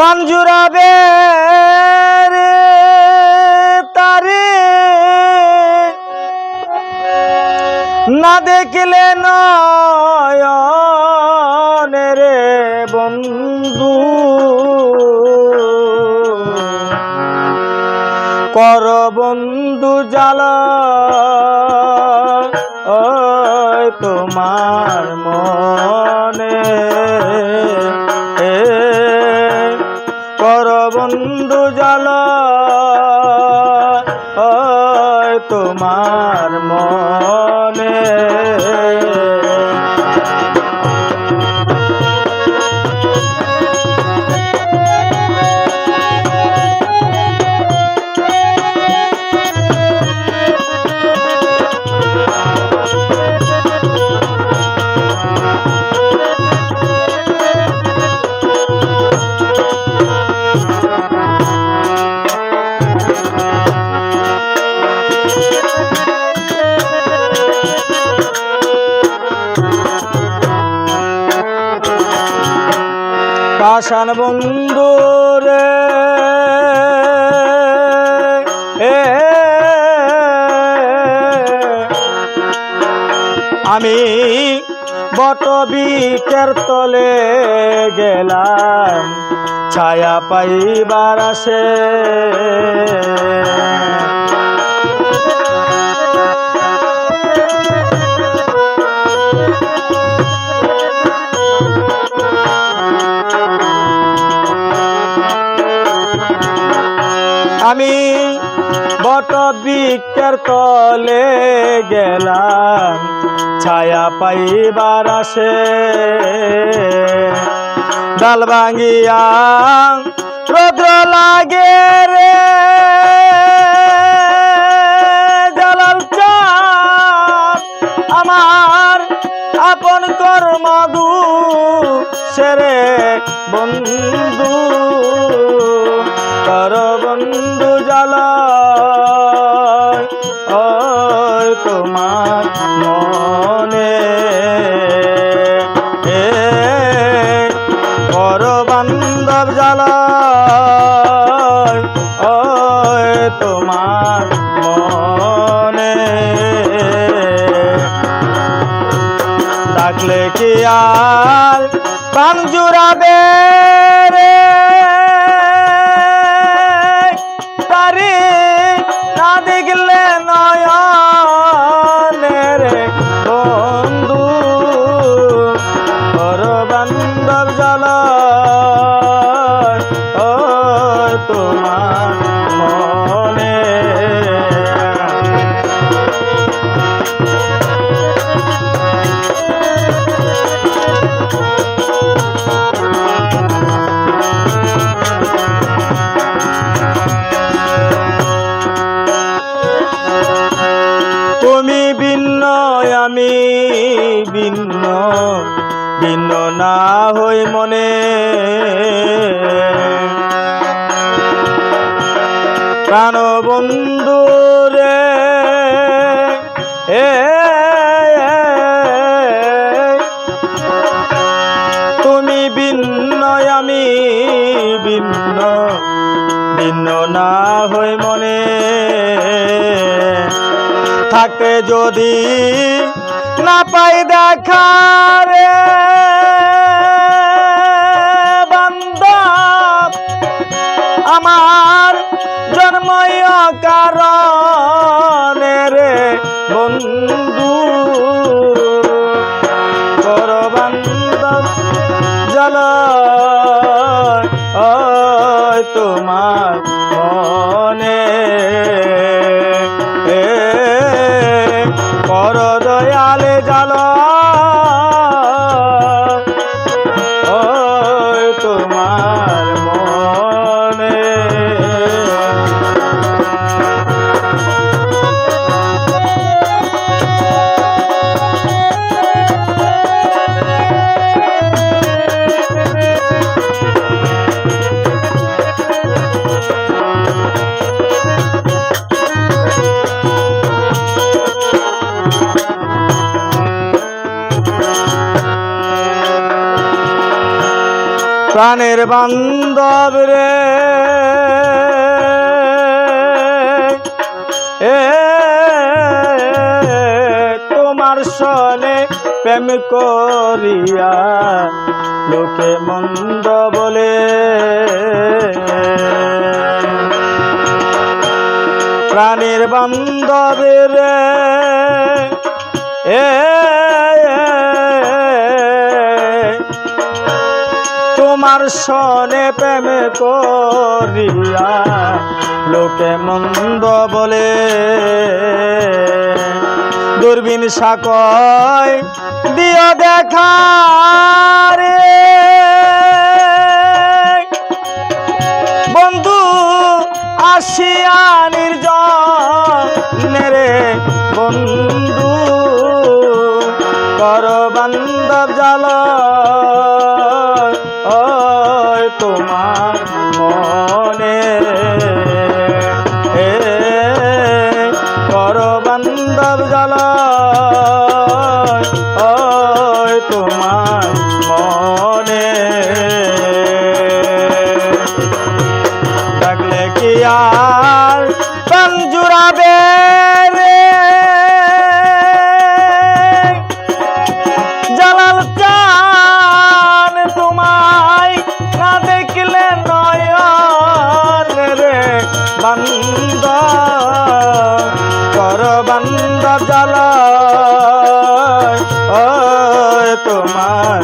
প্রাণ জুড়াবে তারে। না দেখলে নয়নে বন্ধু। কর বন্ধু জালা তোমার মনে। পাষাণ বন্ধু রে। আমি বট বিকের তলে গেলাম ছায়া পাইবার আসে। বিকের তলে গেলাম, ছায়া পাইবার আসে। ডাল ভাঙিয়া রৌদ্র লাগে রে, জালাল আমার আপন কর্মদু সেরে বন্ধু। কর বন্ধু জালা তোমার মনে। এ কর বান্ধব জালা ওই তোমার মনে। ডাকলে কি আর প্রাণ জুড়াবে রে দেখলে নয়নে। তোমার প্রাণ বন্ধু রে। এ, তুমি ভিন্ন আমি ভিন্ন। ভিন্ন না হই মনে। থাকে যদি না পাই দেখা কর দয়ালে জাল। প্রাণের বান্ধব রে। এ তোমার সনে প্রেম করিয়া লোকে মন্দ বলে। প্রাণের বান্ধবের এ সনে প্রেম করিয়া লোকে মন্দ বলে। দূরবীন সাকয় দিও দেখা রে। বন্ধু আসিয়া নির্জন রে। বন্ধু কর বান্ধব জাল তোমার মনে এ কর বান্ধব জাল তোমার বান্দ জাল ও তোমার